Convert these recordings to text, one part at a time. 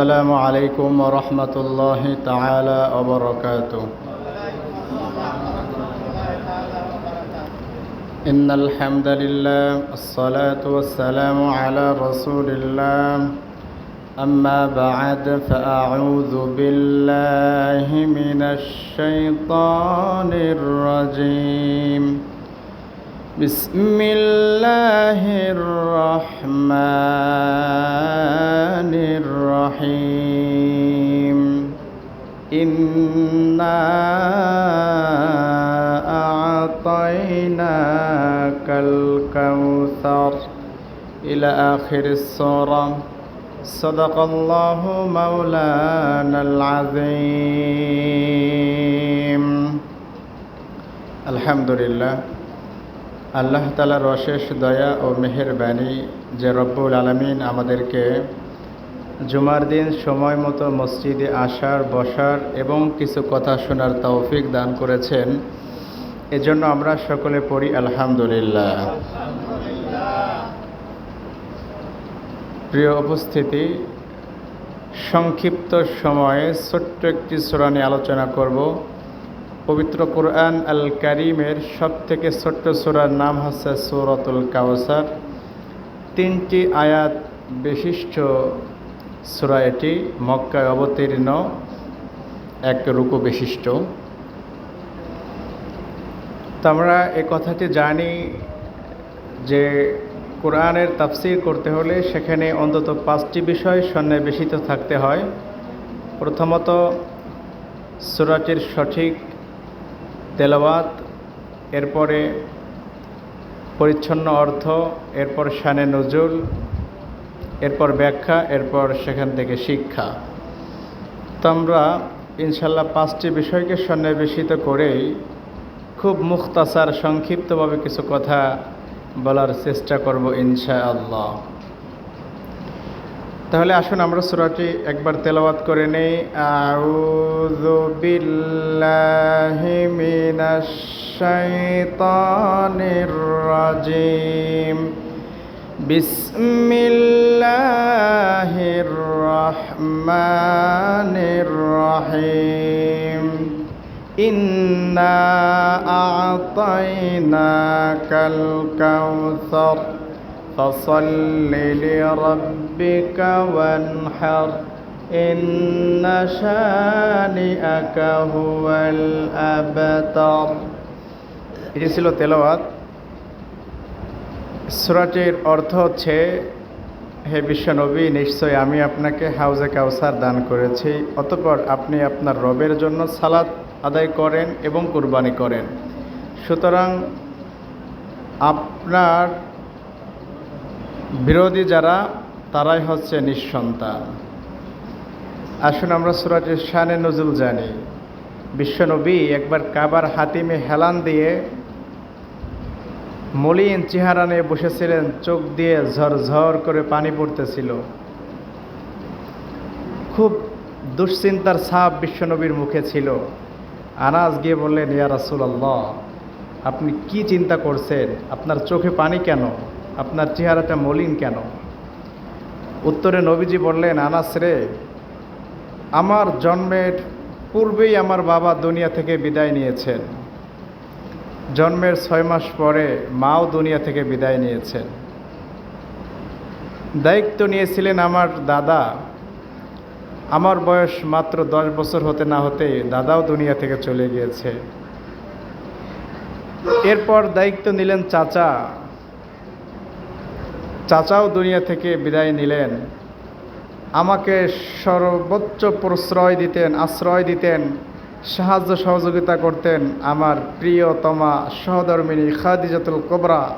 السلام عليكم ورحمة الله تعالى وبركاته. إن الحمد لله الصلاة والسلام على رسول الله. أما بعد فأعوذ بالله من الشيطان الرجيم. بسم الله الرحمن الرحيم إنا أعطيناك الكوثر إلى آخر السورة صدق الله مولانا العظيم الحمد لله আল্লাহ তালার অশেষ দয়া ও মেহেরবানি যে রব্বুল আলমিন আমাদেরকে জুমার দিন সময় মতো মসজিদে আসার, বসার এবং কিছু কথা শোনার তৌফিক দান করেছেন। এজন্য আমরা সকলে পড়ি আলহামদুলিল্লাহ। প্রিয় উপস্থিতি, সংক্ষিপ্ত সময়ে ছোট্ট একটি সুরা নিয়ে আলোচনা করব। পবিত্র কোরআন আল কারিমের সব থেকে ছোট্ট সুরার নাম হচ্ছে সৌরতুল কাউসার তিনটি আয়াত বিশিষ্ট সুরা এটি, মক্কায় অবতীর্ণ, এক রূপ বিশিষ্ট। আমরা এ কথাটি জানি যে কোরআনের তাফসির করতে হলে সেখানে অন্তত পাঁচটি বিষয় সন্নিবেশিত থাকতে হয়। প্রথমত, সুরাটির সঠিক তেলাওয়াত, এরপরে পরিচ্ছন্ন অর্থ, এরপর শানে নজরুল এরপর ব্যাখ্যা, এরপর সেখান থেকে শিক্ষা। তো আমরা ইনশাল্লাহ পাঁচটি বিষয়কে সন্নিবেশিত করেই খুব মুখতাসার, সংক্ষিপ্তভাবে কিছু কথা বলার চেষ্টা করব ইনশা আল্লাহ তাহলে আসুন আমরা সুরাটি একবার তেলাওয়াত করে নেই আউযু বিল্লাহি মিনাশ শাইতানির রাজিম বিসমিল্লাহির রহমানির রহিম ইন্না আ'তাইনাকাল কাউসার فصل لربك وانحر إن شانئك هو الأبتر এটি ছিল তেলাওয়াত সুরাটির অর্থ হচ্ছে হে বিশ্বনবী নিশ্চয় আমি আপনাকে হাউজে কাউসার দান করেছি অতপর আপনি আপনার রবের জন্য সালাত আদায় করেন এবং কুরবানি করেন সুতরাং আপনার বিরোধী যারা তারাই হচ্ছে নিঃসন্তান। আসুন আমরা সুরাটের শানে নজুল জানি। বিশ্বনবী একবার কাবার হাতিমে হেলান দিয়ে মলিন চেহারা নিয়ে বসেছিলেন, চোখ দিয়ে ঝরঝর করে পানি পড়তেছিল। খুব দুশ্চিন্তার ছাপ বিশ্বনবীর মুখে ছিল। আনাজ গিয়ে বললেন, ইয়া রাসুলাল্লাহ, আপনি কি চিন্তা করছেন? আপনার চোখে পানি কেন? আপনার চেহারাটা মলিন কেন? উত্তরে নবীজি বললেন, আনাস রে, আমার জন্মের পূর্বেই আমার বাবা দুনিয়া থেকে বিদায় নিয়েছেন। জন্মের ছয় মাস পরে মাও দুনিয়া থেকে বিদায় নিয়েছেন। দায়িত্ব নিয়েছিলেন আমার দাদা। আমার বয়স মাত্র দশ বছর হতে না হতে দাদাও দুনিয়া থেকে চলে গিয়েছে। এরপর দায়িত্ব নিলেন চাচা। চাচাও দুনিয়া থেকে বিদায় নিলেন। আমাকে সর্বোচ্চ প্রশ্রয় দিতেন, আশ্রয় দিতেন, সাহায্য সহযোগিতা করতেন আমার প্রিয়তমা সহধর্মিনী খাদিজাতুল কোবরা।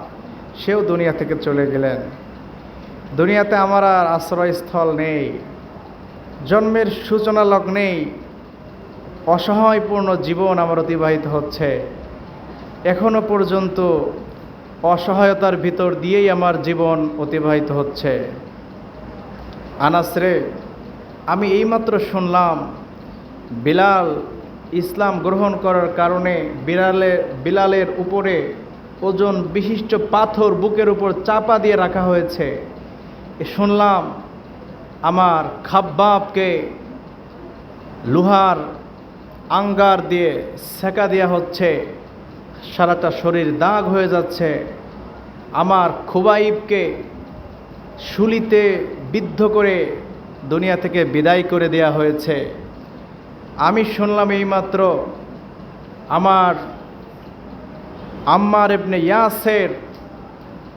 সেও দুনিয়া থেকে চলে গেলেন। দুনিয়াতে আমার আর আশ্রয়স্থল নেই। জন্মের সূচনা লগ্নেই অসহায়পূর্ণ জীবন আমার অতিবাহিত হচ্ছে। এখনও পর্যন্ত অসহায়তার ভিতর দিয়েই আমার জীবন অতিবাহিত হচ্ছে। আনাসরে আমি এইমাত্র শুনলাম, বিলাল ইসলাম গ্রহণ করার কারণে বিড়ালের বিলালের উপরে ওজন বিশিষ্ট পাথর বুকের উপর চাপা দিয়ে রাখা হয়েছে। শুনলাম, আমার খাব্বাবকে লোহার আঙ্গার দিয়ে সেকা দেওয়া হচ্ছে। সারাটা শরীর দাগ হয়ে যাচ্ছে। আমার খুবাইবকে শুলিতে বিদ্ধ করে দুনিয়া থেকে বিদায় করে দেয়া হয়েছে। আমি শুনলাম এইমাত্র আমার আম্মার এবনে ইয়াসের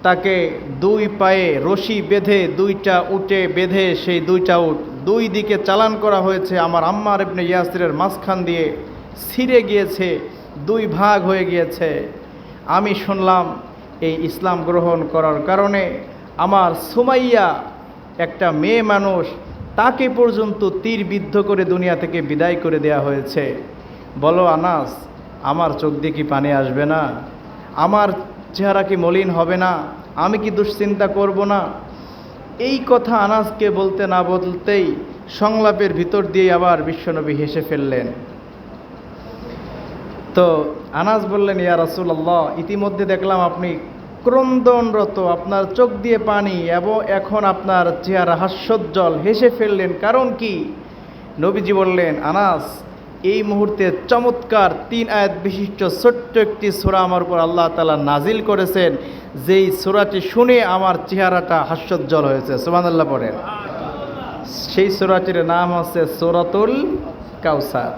তাকে দুই পায়ে রশি বেঁধে, দুইটা উটে বেঁধে, সেই দুইটা উট দুই দিকে চালান করা হয়েছে। আমার আম্মার এবনে ইয়াসের মাঝখান দিয়ে ছিঁড়ে গিয়েছে। দুই ভাগ হয়ে গিয়েছে। আমি শুনলাম এই ইসলাম গ্রহণ করার কারণে আমার সুমাইয়া একটা মেয়ে মানুষ তাকে পর্যন্ত তীর বিদ্ধ করে দুনিয়া থেকে বিদায় করে দেয়া হয়েছে। বলো, আনাস, আমার চোখ দিয়ে কি পানি আসবে না? আমার চেহারা কি মলিন হবে না? আমি কি দুশ্চিন্তা করব না? এই কথা আনাসকে বলতে না বলতেই সংলাপের ভিতর দিয়ে আবার বিশ্বনবী হেসে ফেললেন। তো আনাস বললেন, ইয়া রাসূলুল্লাহ, ইতিমধ্যে দেখলাম আপনি ক্রন্দনরত, আপনার চোখ দিয়ে পানি এবং এখন আপনার চেহারা হাস্যোজ্জ্বল, হেসে ফেললেন। কারণ কি? নবীজি বললেন, আনাস, এই মুহূর্তে চমৎকার তিন আয়াত বিশিষ্ট ছোট্ট একটি সোরা আমার উপর আল্লাহ তালা নাজিল করেছেন। যেই সোরাটি শুনে আমার চেহারাটা হাস্যোজ্জ্বল হয়েছে। সুবান আল্লাহ সেই সোরাটির নাম হচ্ছে সোরাতুল কাউসার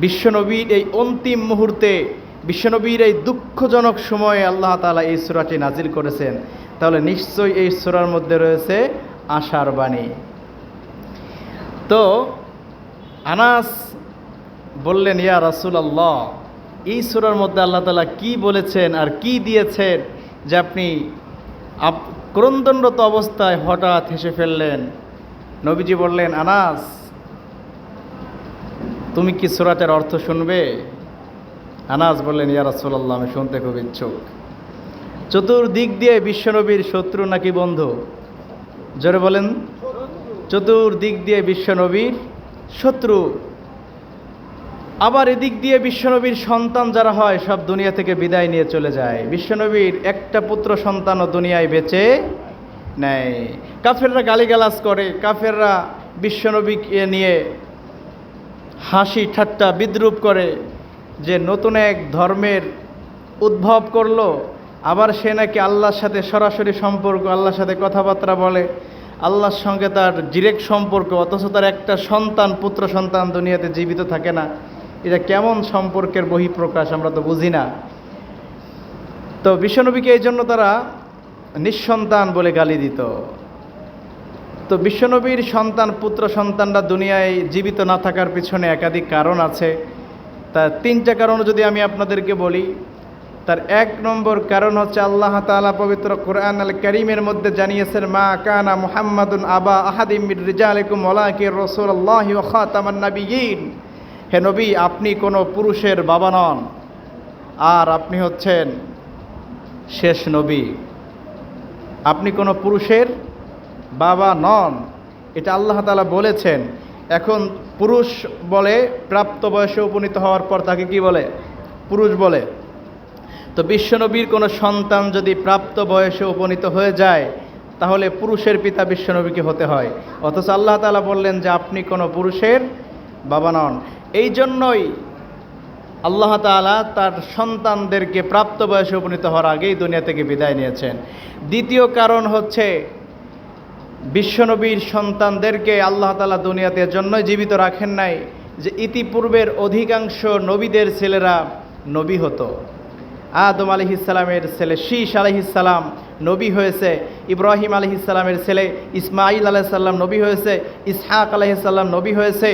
বিশ্বনবীর এই অন্তিম মুহূর্তে, বিশ্বনবীর এই দুঃখজনক সময়ে আল্লাহ তালা এই সুরাটি নাজিল করেছেন। তাহলে নিশ্চয়ই এই সুরার মধ্যে রয়েছে আশার বাণী। তো, আনাস বললেন, ইয়া রাসুল আল্লাহ এই সুরার মধ্যে আল্লাহ তালা কি বলেছেন আর কি দিয়েছেন যে আপনি আপ, ক্রন্দনরত অবস্থায় হঠাৎ হেসে ফেললেন? নবীজি বললেন, আনাস তুমি কি সুরাটের অর্থ শুনবে? আনাজ বললেন, ইয়া আমি শুনতে খুব ইচ্ছুক। চতুর্দিক দিয়ে বিশ্বনবীর শত্রু নাকি বন্ধু? জোরে বলেন। চতুর্দিক দিয়ে বিশ্বনবীর শত্রু। আবার এদিক দিয়ে বিশ্বনবীর সন্তান যারা হয়, সব দুনিয়া থেকে বিদায় নিয়ে চলে যায়। বিশ্বনবীর একটা পুত্র সন্তানও দুনিয়ায় বেঁচে নেয়। কাফেররা গালিগালাজ করে। কাফেররা বিশ্বনবীকে নিয়ে হাসি ঠাট্টা বিদ্রুপ করে যে নতুন এক ধর্মের উদ্ভব করল, আবার সে নাকি আল্লাহর সাথে সরাসরি সম্পর্ক, আল্লাহর সাথে কথাবার্তা বলে, আল্লাহর সঙ্গে তার ডিরেক্ট সম্পর্ক, অথচ তার একটা সন্তান, পুত্র সন্তান দুনিয়াতে জীবিত থাকে না। এটা কেমন সম্পর্কের বহিঃপ্রকাশ আমরা তো বুঝি না। তো বিশ্বনবীকে এই জন্য তারা নিঃসন্তান বলে গালি দিত। তো বিশ্বনবীর সন্তান, পুত্র সন্তানরা দুনিয়ায় জীবিত না থাকার পিছনে একাধিক কারণ আছে। তার তিনটা কারণ যদি আমি আপনাদেরকে বলি, তার এক নম্বর কারণ হচ্ছে আল্লাহ তাআলা পবিত্র কোরআন আল করিমের মধ্যে জানিয়েছেন, মা কানা মুহাম্মাদুন আবা আহাদিম মির রিজালিকুম ওয়ালাকি রাসূলুল্লাহি ওয়া খাতামান নাবিয়িন হে নবী, আপনি কোনো পুরুষের বাবা নন, আর আপনি হচ্ছেন শেষ নবী। আপনি কোনো পুরুষের বাবা নন। এটা আল্লাহ তালা বলেছেন। এখন পুরুষ বলে প্রাপ্ত বয়সে উপনীত হওয়ার পর তাকে কি বলে? পুরুষ বলে। তো বিশ্বনবীর কোনো সন্তান যদি প্রাপ্ত বয়সে উপনীত হয়ে যায়, তাহলে পুরুষের পিতা বিশ্বনবীকে হতে হয়। অথচ আল্লাহ তালা বললেন যে, আপনি কোনো পুরুষের বাবা নন। এই জন্যই আল্লাহ তাআলা তার সন্তানদেরকে প্রাপ্ত বয়সে উপনীত হওয়ার আগেই দুনিয়া থেকে বিদায় নিয়েছেন। দ্বিতীয় কারণ হচ্ছে বিশ্বনবীর সন্তানদেরকে আল্লাহ তালা দুনিয়াতে জন্যই জীবিত রাখেন নাই, যে ইতিপূর্বের অধিকাংশ নবীদের ছেলেরা নবী হতো। আদম আলহিসাল্লামের ছেলে শীষ আলহিসাল্লাম নবী হয়েছে, ইব্রাহিম আলহিসাল্লামের ছেলে ইসমাইল আলাইসাল্লাম নবী হয়েছে, ইসহাক আলহিসাল্লাম নবী হয়েছে,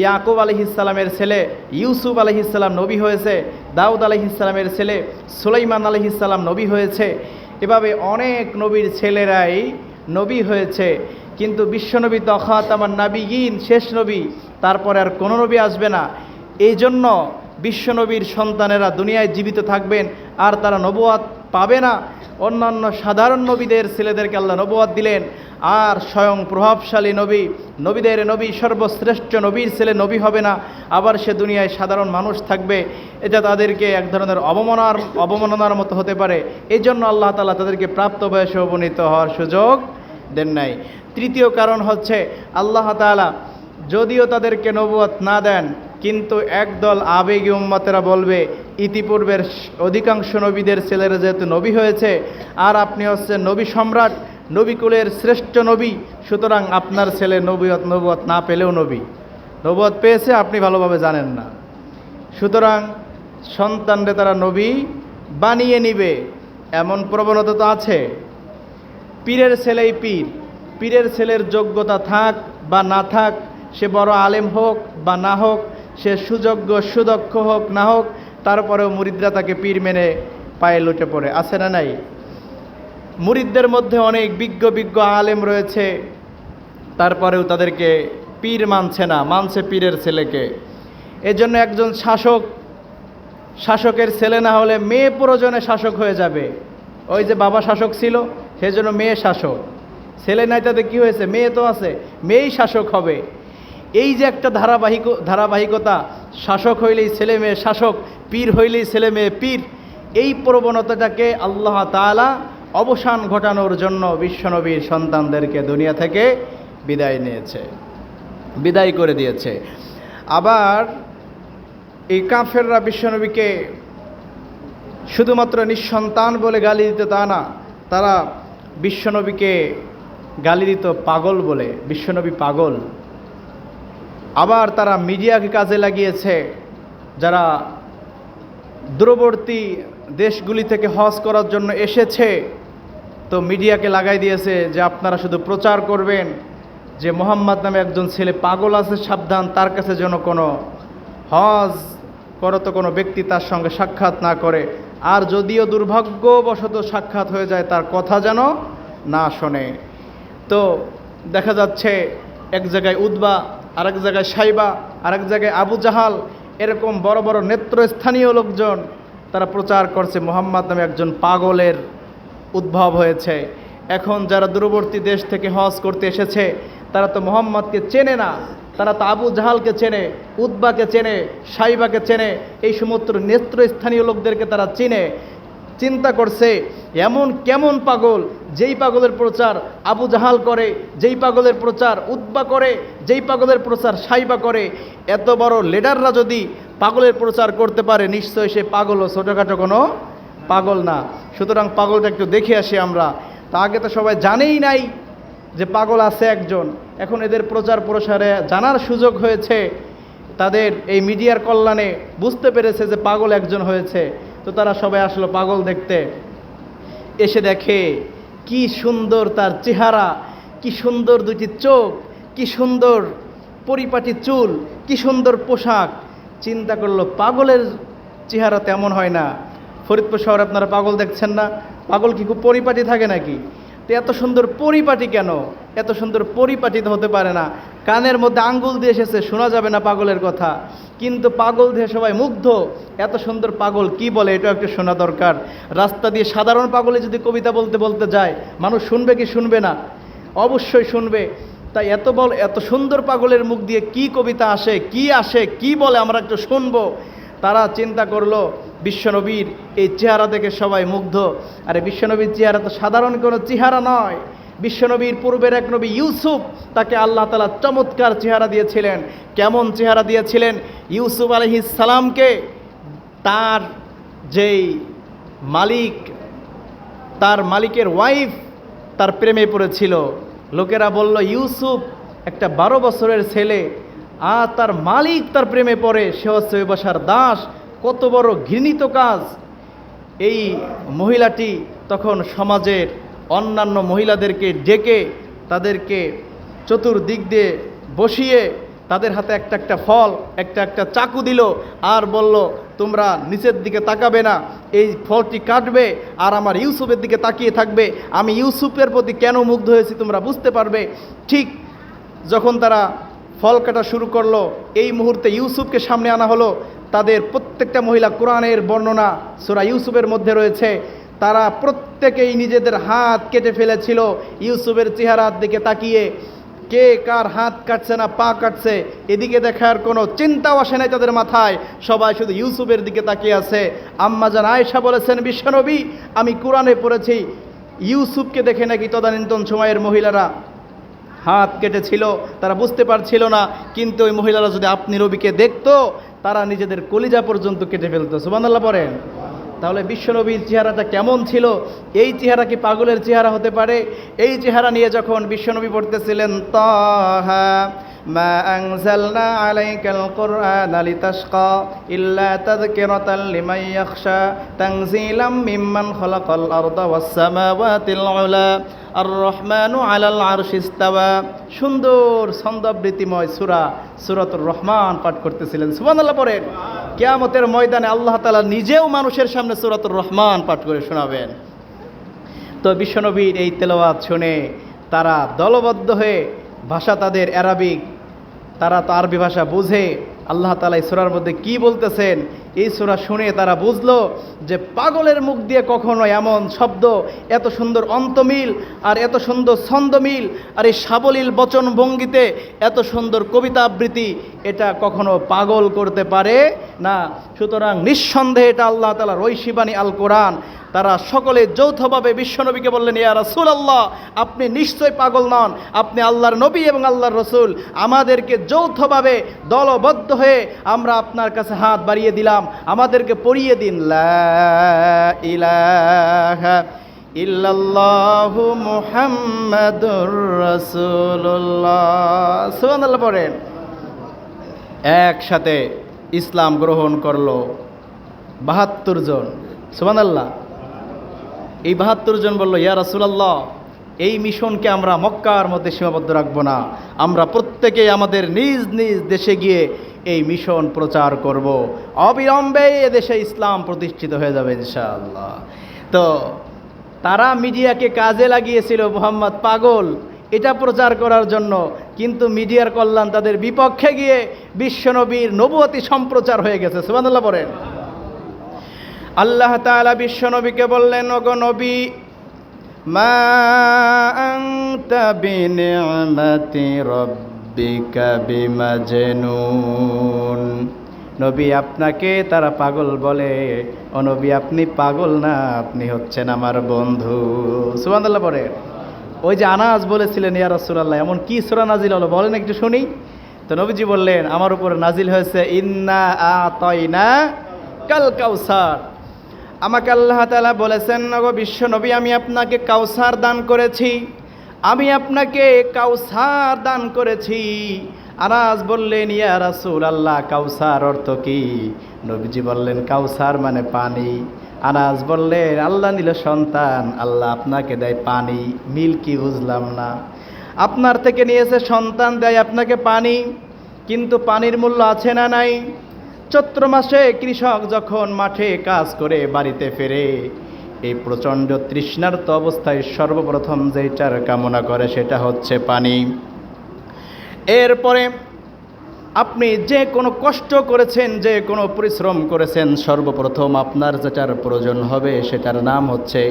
ইয়াকুব আলহিসাল্লামের ছেলে, ইউসুফ আলহিসাল্লাম নবী হয়েছে, দাউদ আলহিসাল্লামের ছেলে, সুলাইমান আলহিসাল্লাম নবী হয়েছে। এভাবে অনেক নবীর ছেলেরাই নবী হয়েছে। কিন্তু বিশ্বনবী তখাত আমার নাবিগিন, শেষ নবী। তারপরে আর কোনো নবী আসবে না। এই জন্য বিশ্বনবীর সন্তানেরা দুনিয়ায় জীবিত থাকবেন, আর তারা নবুয়াত পাবে না। অন্যান্য সাধারণ নবীদের ছেলেদেরকে আল্লাহ নবুয়াত দিলেন। আর স্বয়ং প্রভাবশালী নবী, নবীদের নবী, সর্বশ্রেষ্ঠ নবীর ছেলে নবী হবে না। আবার সে দুনিয়ায় সাধারণ মানুষ থাকবে। এটা তাদেরকে এক ধরনের অবমানার, অবমাননার মতো হতে পারে। এই জন্য আল্লাহ তালা তাদেরকে প্রাপ্ত বয়সে উপনীত হওয়ার সুযোগ দেন নাই। তৃতীয় কারণ হচ্ছে, আল্লাহ তাআলা যদিও তাদেরকে নবুয়ত না দেন কিন্তু একদল আবেগী উম্মতেরা বলবে, ইতিপূর্বের অধিকাংশ নবীদের ছেলেরা যেহেতু নবী হয়েছে, আর আপনি হচ্ছে নবী সম্রাট, নবীকুলের শ্রেষ্ঠ নবী, সুতরাং আপনার ছেলে নবীয়ত, নবুয়ত না পেলেও নবী। নবুয়ত পেয়েছে, আপনি ভালোভাবে জানেন না। সুতরাং সন্তানরে তারা নবী বানিয়ে নিবে, এমন প্রবণতা তো আছে। পীরের ছেলেই পীর, পীরের ছেলের যোগ্যতা থাক বা না থাক, সে বড় আলেম হোক বা না হোক সে সুযোগ্য, সুদক্ষ হোক, না হোক, তারপরেও মুরিদরা তাকে পীর মেনে পায়ে লুটে পড়ে। আছে না নাই? মুরিদদের মধ্যে অনেক বিজ্ঞ বিজ্ঞ আলেম রয়েছে। তারপরেও তাদেরকে পীর মানছে না, মানছে পীরের ছেলেকে। এজন্য একজন শাসক, শাসকের ছেলে না হলে মেয়ে প্রয়োজনে শাসক হয়ে যাবে। ওই যে বাবা শাসক ছিল সেজন্য মেয়ে শাসক। ছেলে নাই তাতে কী হয়েছে? মেয়ে তো আছে, মেয়েই শাসক হবে। এই যে একটা ধারাবাহিক ধারাবাহিকতা, শাসক হইলেই ছেলে মেয়ে শাসক, পীর হইলেই ছেলে মেয়ে পীর, এই প্রবণতাটাকে আল্লাহ তাআলা অবসান ঘটানোর জন্য বিশ্বনবীর সন্তানদেরকে দুনিয়া থেকে বিদায় নিয়েছে, বিদায় করে দিয়েছে। আবার এই কাফেররা বিশ্বনবীকে শুধুমাত্র নিঃসন্তান বলে গালি দিত তা না, তারা বিশ্বনবীকে গালি দিত পাগল বলে, বিশ্বনবী পাগল। আবার তারা মিডিয়াকে কাজে লাগিয়েছে, যারা দূরবর্তী দেশগুলি থেকে হজ করার জন্য এসেছে। তো মিডিয়াকে লাগাই দিয়েছে যে আপনারা শুধু প্রচার করবেন, যে মোহাম্মদ নামে একজন ছেলে পাগল আছে, সাবধান, তার কাছে যেন কোনো হজ করত কোনো ব্যক্তি তার সঙ্গে সাক্ষাৎ না করে। আর যদিও দুর্ভাগ্যবশত সাক্ষাৎ হয়ে যায়, তার কথা যেন না শোনে। তো দেখা যাচ্ছে, এক জায়গায় উদ্বা আরেক জায়গায় সাইবা, আরেক জায়গায় আবু জাহাল, এরকম বড় বড় নেত্রস্থানীয় লোকজন, তারা প্রচার করছে মোহাম্মদ নামে একজন পাগলের উদ্ভব হয়েছে। এখন যারা দূরবর্তী দেশ থেকে হজ করতে এসেছে, তারা তো মোহাম্মদকে চেনে না। তারা তো আবু জাহালকে চেনে উদ্বাকে চেনে, সাইবাকে চেনে, এই সমস্ত নেত্রস্থানীয় লোকদেরকে তারা চিনে। চিন্তা করছে, এমন কেমন পাগল যেই পাগলের প্রচার আবু জাহাল করে, যেই পাগলের প্রচার উদ্বা করে, যেই পাগলের প্রচার সাইবা করে, এত বড় লিডাররা যদি পাগলের প্রচার করতে পারে নিশ্চয়ই সে পাগল ও ছোটোখাটো কোনো পাগল না। সুতরাং পাগলটা একটু দেখে আসি আমরা। তা আগে তো সবাই জানেই নাই যে পাগল আছে একজন। এখন এদের প্রচার প্রসারে জানার সুযোগ হয়েছে। তাদের এই মিডিয়ার কল্যাণে বুঝতে পেরেছে যে পাগল একজন হয়েছে। তো তারা সবাই আসলো পাগল দেখতে। এসে দেখে, কি সুন্দর তার চেহারা, কি সুন্দর দুটি চোখ, কি সুন্দর পরিপাটি চুল, কি সুন্দর পোশাক। চিন্তা করল, পাগলের চেহারা তেমন হয় না। ফরিদপুর শহরে আপনারা পাগল দেখছেন না? পাগল কি খুব পরিপাটি থাকে নাকি? তো এত সুন্দর পরিপাটি কেন? এত সুন্দর পরিপাটিত হতে পারে না। কানের মধ্যে আঙ্গুল দিয়ে এসেছে, শোনা যাবে না পাগলের কথা। কিন্তু পাগল দিয়ে সবাই মুগ্ধ। এত সুন্দর পাগল, কি বলে? এটা একটু শোনা দরকার। রাস্তা দিয়ে সাধারণ পাগলে যদি কবিতা বলতে বলতে যায়, মানুষ শুনবে কি শুনবে না? অবশ্যই শুনবে। তাই এত বল, এত সুন্দর পাগলের মুখ দিয়ে কি কবিতা আসে, কি আসে, কি বলে আমরা একটু শুনব? তারা চিন্তা করল, বিশ্বনবীর এই চেহারা দেখে সবাই মুগ্ধ। আরে বিশ্বনবীর চেহারা তো সাধারণ কোনো চেহারা নয়। বিশ্বনবীর পূর্বের এক নবী ইউসুফ, তাকে আল্লাহ তালা চমৎকার চেহারা দিয়েছিলেন। কেমন চেহারা দিয়েছিলেন? ইউসুফ সালামকে তার যেই মালিক, তার মালিকের ওয়াইফ তার প্রেমে পড়েছিল। লোকেরা বলল, ইউসুফ, একটা বারো বছরের ছেলে, আর তার মালিক তার প্রেমে পড়ে, সে হচ্ছে বাসার দাস। কত বড় ঘৃণিত কাজ। এই মহিলাটি তখন সমাজের অন্যান্য মহিলাদেরকে ডেকে তাদেরকে চতুর্দিক দিয়ে বসিয়ে তাদের হাতে একটা একটা ফল, একটা একটা চাকু দিল আর বলল, তোমরা নিচের দিকে তাকাবে না, এই ফলটি কাটবে আর আমার ইউসুফের দিকে তাকিয়ে থাকবে। আমি ইউসুফের প্রতি কেন মুগ্ধ হয়েছি তোমরা বুঝতে পারবে। ঠিক যখন তারা ফল কাটা শুরু করল, এই মুহূর্তে ইউসুফকে সামনে আনা হলো। তাদের প্রত্যেকটা মহিলা কোরআনের বর্ণনা সোরা ইউসুফের মধ্যে রয়েছে। তারা প্রত্যেকেই নিজেদের হাত কেটে ফেলেছিল। ইউসুফের চেহারার দিকে তাকিয়ে কে কার হাত কাটছে না পা কাটছে, এদিকে দেখার কোনো চিন্তাও আসে নাই তাদের মাথায়। সবাই শুধু ইউসুফের দিকে তাকিয়ে আছে। আম্মা জান আয়েশা বলেছেন বিশ্বনবী আমি কোরআনে পড়েছি, ইউসুফকে দেখে নাকি তদানীন্তন সময়ের মহিলারা হাত কেটেছিল, তারা বুঝতে পারছিল না, কিন্তু ওই মহিলারা যদি আপনি রবিকে দেখতো, তারা নিজেদের কলিজা পর্যন্ত কেটে ফেলতো। সুবানাল্লাহ পড়েন। তাহলে বিশ্বনবীর চেহারাটা কেমন ছিল এই চেহারা কি পাগলের চেহারা হতে পারে এই চেহারা নিয়ে যখন বিশ্বনবী পড়তেছিলেন তাহা ما أنزلنا عليك القرآن لتشقى إلا تذكرة لمن يخشى تنزيلا ممن خلق الأرض والسماوات العلى الرحمن على العرش استوى সুন্দর ছন্দাবৃত্তিময় সুরা সুরাতুর রহমান পাঠ করতেছিলেন সুবহানাল্লাহ পড়েন কিয়ামতের ময়দানে আল্লাহ তালা নিজেও মানুষের সামনে সুরাতুর রহমান পাঠ করে শোনাবেন। তো বিশ্বনবীর এই তেলাওয়াত শুনে তারা দলবদ্ধ হয়ে ভাষা তাদের অ্যারাবিক, তারা তো আরবি ভাষা বুঝে। আল্লাহ তালা সুরার মধ্যে কি বলতেছেন এই সুরা শুনে তারা বুঝলো যে পাগলের মুখ দিয়ে কখনো এমন শব্দ, এত সুন্দর অন্তমিল আর এত সুন্দর ছন্দমিল আর এই সাবলীল বচন ভঙ্গিতে এত সুন্দর কবিতা আবৃত্তি, এটা কখনো পাগল করতে পারে না। সুতরাং নিঃসন্দেহে এটা আল্লাহ তালা রৈশিবানী আল কোরআন। তারা সকলে যৌথভাবে বিশ্বনবীকে বললেন, ইয়া রাসূল আল্লাহ আপনি নিশ্চয় পাগল নন। আপনি আল্লাহর নবী এবং আল্লাহর রসুল। আমাদেরকে যৌথভাবে দলবদ্ধ হয়ে আমরা আপনার কাছে হাত বাড়িয়ে দিলাম। আমাদেরকে পড়িয়ে দিন পড়েন। একসাথে ইসলাম গ্রহণ করল বাহাত্তর জন। সুবহানাল্লাহ। এই বাহাত্তর জন বলল, ইয়া রাসুলাল্লাহ, এই মিশনকে আমরা মক্কার মধ্যে সীমাবদ্ধ রাখব না। আমরা প্রত্যেকেই আমাদের নিজ নিজ দেশে গিয়ে এই মিশন প্রচার করব। অবিলম্বে এদেশে ইসলাম প্রতিষ্ঠিত হয়ে যাবে ইনশাআল্লাহ। তো তারা মিডিয়াকে কাজে লাগিয়েছিল, মোহাম্মদ পাগল। এটা প্রচার করার জন্য। কিন্তু মিডিয়ার কল্যাণ তাদের বিপক্ষে গিয়ে বিশ্বনবীর নবুয়তি সম্প্রচার হয়ে গেছে। সুবহানাল্লাহ বলেন আল্লাহ তাআলা বিশ্বনবীকে বললেন, ওগো নবী, মা আনতা বিনিআমাতি রাব্বিকা বিমাজনুন। নবী আপনাকে তারা পাগল বলে। ও নবী, আপনি পাগল না, আপনি হচ্ছেন আমার বন্ধু। সুবহানাল্লাহ পরে ওই যে আনাজ বলেছিলেন, ইয়া রাসূলুল্লাহ, এমন কি সূরা নাজিল হলো? বলেন একটু শুনি। তো নবীজি বললেন, আমার উপর নাজিল হয়েছে, ইন্না আতাইনা কাল কাউসার। আমাকে আল্লাহ তাআলা বলেছেন নগো বিশ্ব নবী, আমি আপনাকে কাউসার দান করেছি। আমি আপনাকে কাউসার দান করেছি। আনাজ বললেন, ইয়া রাসূল আল্লাহ কাউসার অর্থ কি? নবীজি বললেন, কাউসার মানে পানি। আনাজ বললেন, আল্লাহ নিল সন্তান, আল্লাহ আপনাকে দেয় পানি। মিল কি বুঝলাম না। আপনার থেকে নিয়েছে সন্তান, দেয় আপনাকে পানি। কিন্তু পানির মূল্য আছে না নাই? চৈত্র মাসে কৃষক যখন মাঠে কাজ করে বাড়িতে ফেরে এই প্রচণ্ড তৃষ্ণার্ত অবস্থায় সর্বপ্রথম যেটার কামনা করে সেটা হচ্ছে পানি। এরপরে আপনি যে কোনো কষ্ট করেছেন, যে কোনো পরিশ্রম করেছেন, সর্বপ্রথম আপনার যেটার প্রয়োজন হবে সেটার নাম হচ্ছে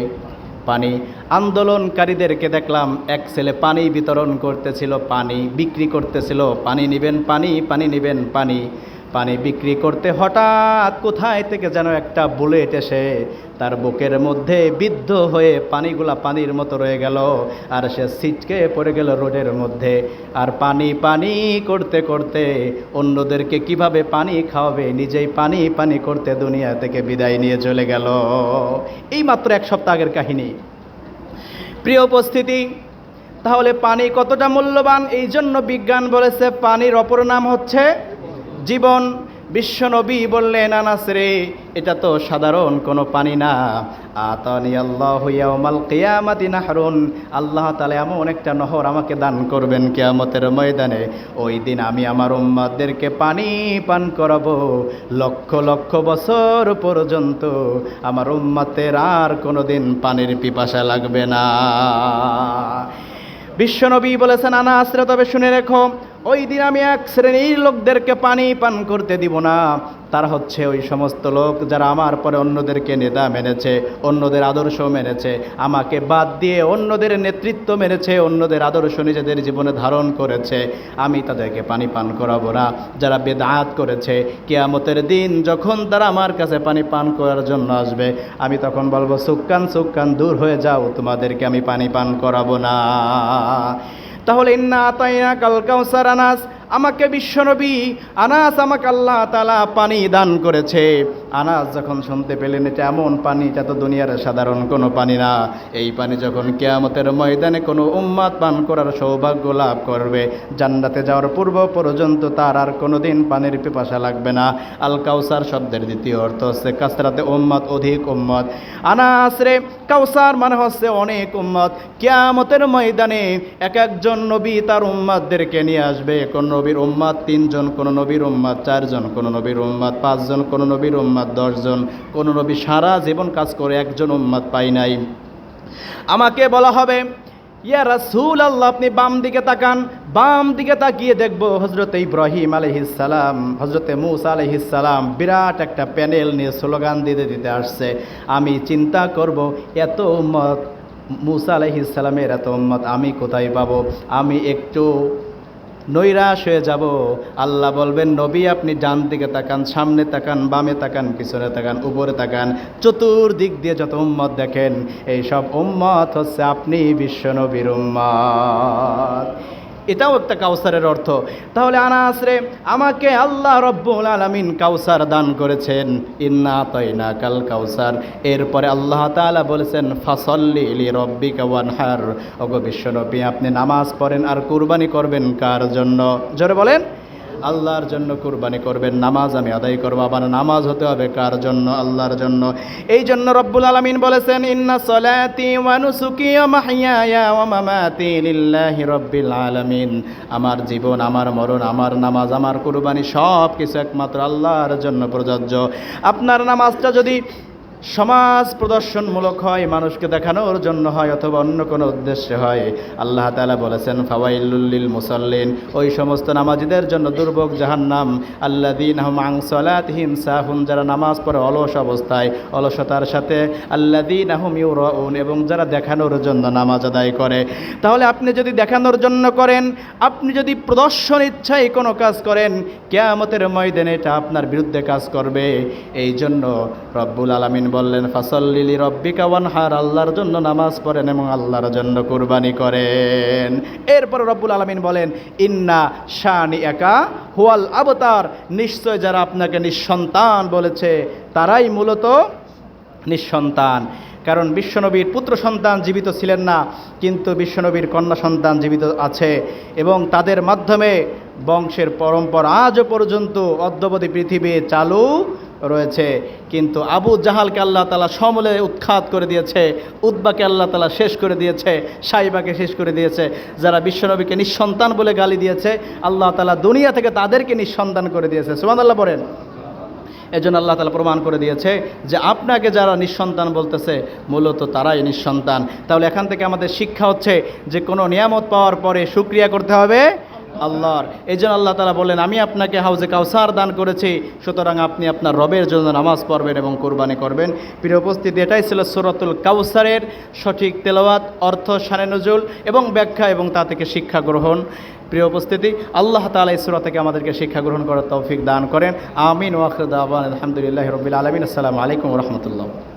পানি। আন্দোলনকারীদেরকে দেখলাম, এক ছেলে পানি বিতরণ করতেছিল, পানি বিক্রি করতেছিল, পানি নেবেন পানি পানি নেবেন পানি। পানি বিক্রি করতে হঠাৎ কোথায় থেকে যেন একটা বুলেট এসে তার বুকের মধ্যে বিদ্ধ হয়ে পানিগুলা পানির মতো রয়ে গেল, আর সে ছিটকে পড়ে গেল রোডের মধ্যে। আর পানি পানি করতে করতে অন্যদেরকে কীভাবে পানি খাওয়াবে, নিজেই পানি পানি করতে দুনিয়া থেকে বিদায় নিয়ে চলে গেল। এই মাত্র এক সপ্তাহ আগের কাহিনী। প্রিয় উপস্থিতি, তাহলে পানি কতটা মূল্যবান? এই জন্য বিজ্ঞান বলেছে পানির অপর নাম হচ্ছে জীবন বিশ্বনবী বললেন আনাস রে এটা তো সাধারণ কোনো পানি না। আতানি আল্লাহ ইয়াউমাল কিয়ামাতি নাহরুন। আল্লাহ তাআলা এমন একটা নহর আমাকে দান করবেন কিয়ামতের ময়দানে। ওই দিন আমি আমার উম্মাদেরকে পানি পান করাবো। লক্ষ লক্ষ বছর পর্যন্ত আমার উম্মাতের আর কোনো দিন পানির পিপাসা লাগবে না। বিশ্বনবী বলেছেন, আনা আশ্রে তবে শুনে রেখো ওই দিন আমি এক শ্রেণির লোকদেরকে পানি পান করতে দিব না। তারা হচ্ছে ওই সমস্ত লোক যারা আমার পরে অন্যদেরকে নেতা মেনেছে, অন্যদের আদর্শ মেনেছে, আমাকে বাদ দিয়ে অন্যদের নেতৃত্ব মেনেছে, অন্যদের আদর্শ নিজেদের জীবনে ধারণ করেছে। আমি তাদেরকে পানি পান করাবো না। যারা বেদাত করেছে, কেয়ামতের দিন যখন তারা আমার কাছে পানি পান করার জন্য আসবে, আমি তখন বলব, সুক্কান সুক্কান, দূর হয়ে যাও, তোমাদেরকে আমি পানি পান করাবো না। তাহলে ইন্না আতাইনা কাল কাউসার আনাস আমাকে বিশ্বনবী আনাস আমাকে আল্লাহ তালা পানি দান করেছে। আনাস যখন শুনতে পেলেন, এটা এমন পানি, এটা তো দুনিয়ার সাধারণ কোনো পানি না। এই পানি যখন কেয়ামতের ময়দানে কোনো উম্মাদ পান করার সৌভাগ্য লাভ করবে, জান্নাতে যাওয়ার পূর্ব পর্যন্ত তার আর কোনো দিন পানির পিপাসা লাগবে না। আল কাউসার শব্দের দ্বিতীয় অর্থ হচ্ছে কাসরাতে উম্মত অধিক উম্মত আনাস রে, কাউসার মানে হচ্ছে অনেক উম্মত কেয়ামতের ময়দানে এক একজন নবী তার উম্মাদদেরকে নিয়ে আসবে, কোন নবীর উম্মাদ তিনজন কোন নবীর উম্মাদ চারজন কোন নবীর উম্মাদ পাঁচজন কোন নবীর উম্মাদ দশজন কোন নবী সারা জীবন কাজ করে একজন উম্মাদ পাই নাই। আমাকে বলা হবে, ইয়া রাসূল আল্লাহ আপনি বাম দিকে তাকান, বাম দিকে তাকিয়ে দেখব হজরত ইব্রাহিম আলহিসাল্লাম হজরতে মুসা আলহিসাল্লাম বিরাট একটা প্যানেল নিয়ে স্লোগান দিতে দিতে আসছে। আমি চিন্তা করব, এত উম্মত, মুসা আলহিসাল্লামের এত উম্মত আমি কোথায় পাবো? আমি একটু নৈরাশ হয়ে যাব। আল্লাহ বলবেন, নবী, আপনি ডান দিকে তাকান, সামনে তাকান, বামে তাকান, পিছনে তাকান, উপরে তাকান, চতুর্দিক দিয়ে যত উম্মত দেখেন, এই সব উম্মত হচ্ছে আপনি বিশ্ব নবীর উম্মত। এটাও একটা কাউসারের অর্থ। তাহলে আনাস রে, আমাকে আল্লাহ রব্বুল আলমিন কাউসার দান করেছেন। ইন্না তৈনা কাল কাউসার। এরপরে আল্লাহ তালা বলেছেন, ফাসল্লি ইলি রব্বি কওয়ান ওয়ানহার। অগ বিশ্বনবী, আপনি নামাজ পড়েন আর কুরবানি করবেন কার জন্য? জোরে বলেন। আল্লাহর জন্য কুরবানি করবেন, নামাজ আমি আদায় করব। আবার নামাজ হতে হবে কার জন্য? আল্লাহর জন্য। এই জন্য রব্বুল আলামিন বলেছেন, ইন্না সলাতি মামাতি আলামিন। আমার জীবন, আমার মরণ, আমার নামাজ, আমার কুরবানি সব কিছু একমাত্র আল্লাহর জন্য প্রযোজ্য। আপনার নামাজটা যদি সমাজ প্রদর্শনমূলক হয়, মানুষকে দেখানোর জন্য হয় অথবা অন্য কোনো উদ্দেশ্যে হয়। আল্লাহ তালা বলেছেন ফাওয়াইলুল্লিল মুসল্লিন ওই সমস্ত নামাজিদের জন্য দুর্ভোগ, জাহান্নাম। আল্লাদিন আহম আংসলাতহিম সাহুন, যারা নামাজ পড়ে অলস অবস্থায়, অলসতার সাথে আল্লাদিন আহম ইউরাউন, এবং যারা দেখানোর জন্য নামাজ আদায় করে। তাহলে আপনি যদি দেখানোর জন্য করেন, আপনি যদি প্রদর্শন ইচ্ছায় কোনো কাজ করেন, কেয়ামতের ময়দানে এটা আপনার বিরুদ্ধে কাজ করবে। এই জন্য রব্বুল আলামিন বললেন ফাসল্লিলি রব্বিকা ওয়ানহার, আল্লাহর জন্য নামাজ পড়েন এবং আল্লাহর জন্য কুরবানি করেন। এরপর রব্বুল আলামিন বলেন, ইন্না শানি একা হুয়াল আবতার। নিশ্চয় যারা আপনাকে নিঃসন্তান বলেছে, তারাই মূলত নিঃসন্তান। কারণ বিশ্বনবীর পুত্র সন্তান জীবিত ছিলেন না, কিন্তু বিশ্বনবীর কন্যা সন্তান জীবিত আছে এবং তাদের মাধ্যমে বংশের পরম্পরা আজও পর্যন্ত অদ্যবধি পৃথিবী চালু রয়েছে। কিন্তু আবু জাহালকে আল্লাহ তালা সমলে উৎখাত করে দিয়েছে উদ্বাকে আল্লাহ তালা শেষ করে দিয়েছে, সাইবাকে শেষ করে দিয়েছে। যারা বিশ্বনবীকে নিঃসন্তান বলে গালি দিয়েছে, আল্লাহ তালা দুনিয়া থেকে তাদেরকে নিঃসন্তান করে দিয়েছে। সুমান আল্লাহ বলেন। এজন্য আল্লাহ তালা প্রমাণ করে দিয়েছে যে আপনাকে যারা নিঃসন্তান বলতেছে, মূলত তারাই নিঃসন্তান। তাহলে এখান থেকে আমাদের শিক্ষা হচ্ছে যে কোনো নিয়ামত পাওয়ার পরে সুক্রিয়া করতে হবে। আল্লাহর। এই জন্য আল্লাহ তালা বললেন আমি আপনাকে হাউজে কাউসার দান করেছি, সুতরাং আপনি আপনার রবের জন্য নামাজ পড়বেন এবং কোরবানি করবেন। প্রিয় উপস্থিতি, এটাই ছিল সুরতুল কাউসারের সঠিক তেলাওয়াত, অর্থ শানে নজুল এবং ব্যাখ্যা এবং তা থেকে শিক্ষা গ্রহণ। প্রিয় উপস্থিতি, আল্লাহ তালা ইসরা থেকে আমাদেরকে শিক্ষা গ্রহণ করার তৌফিক দান করেন। আমিন। ওয়াখরুদ আলহামদুলিল্লাহ রবিল আলমিন। আসসালামু আলাইকুম রহমতুল্লাহ।